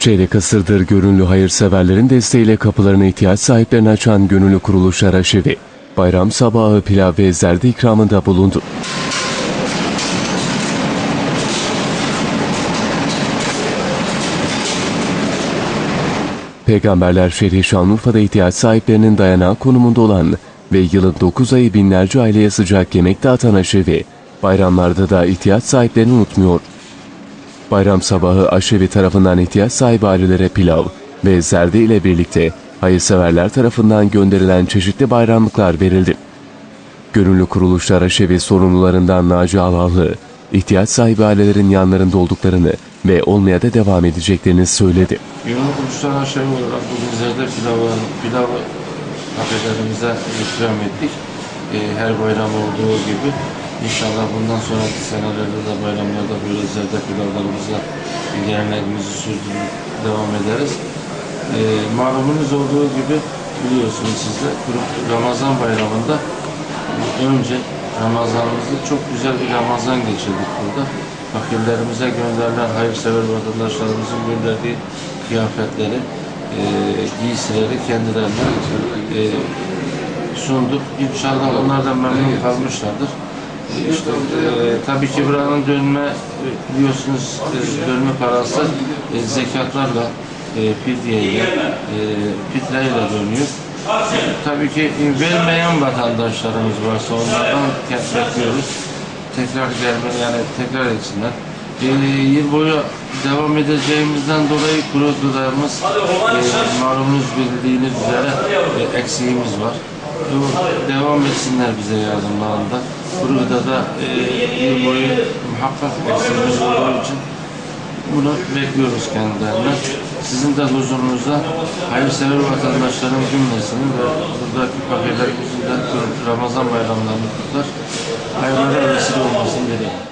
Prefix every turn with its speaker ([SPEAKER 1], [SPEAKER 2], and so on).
[SPEAKER 1] Çeyrek asırdır gönüllü hayırseverlerin desteğiyle kapılarını ihtiyaç sahiplerine açan gönüllü kuruluş Araşevi, bayram sabahı pilav ve zerde ikramında bulundu. Peygamberler şehri Şanlıurfa'da ihtiyaç sahiplerinin dayanağı konumunda olan ve yılın 9 ayı binlerce aileye sıcak yemek dağıtan aşevi, bayramlarda da ihtiyaç sahiplerini unutmuyor. Bayram sabahı aşevi tarafından ihtiyaç sahibi ailelere pilav ve zerde ile birlikte hayırseverler tarafından gönderilen çeşitli bayramlıklar verildi. Gönüllü kuruluşlar aşevi sorumlularından Naci Alallı, ihtiyaç sahibi ailelerin yanlarında olduklarını ve olmaya da devam edeceklerini söyledi.
[SPEAKER 2] Gönüllü kuruluşlar aşağı olarak bugün zerde pilavı, pilavı kafelerimize ikram ettik. Ee, her bayram olduğu gibi inşallah bundan sonraki senelerde de bayramlarda böyle zerde pilavlarımızla ilgilenmemizi sürdürüp devam ederiz. Ee, malumunuz olduğu gibi biliyorsunuz siz de Ramazan bayramında önce Ramazanımızı çok güzel bir Ramazan geçirdik burada. Fakirlerimize gönderilen hayırsever vatandaşlarımızın gönderdiği kıyafetleri, e, giysileri kendilerine e, sunduk. İnşallah onlar da memnun kalmışlardır. İşte e, tabii ki buranın dönme biliyorsunuz e, dönme parası e, zekatlarla, e, fidyeyle, e, fitreyle dönüyor. Tabii ki e, vermeyen vatandaşlarımız varsa onlardan bekliyoruz. Tekrar gelme yani tekrar etsinler. E, yıl boyu devam edeceğimizden dolayı kuru gıdamız e, malumunuz bildiğiniz üzere e, eksiğimiz var. Devam etsinler bize yardımlarında. Kuru gıdada e, yıl boyu muhakkak eksiğimiz olduğu için bunu bekliyoruz kendilerinden. Sizin de huzurunuzda hayırsever vatandaşların cümlesinin ve buradaki fakirlerimizin de Ramazan bayramlarını kutlar. Hayırlara vesile olmasını dilerim.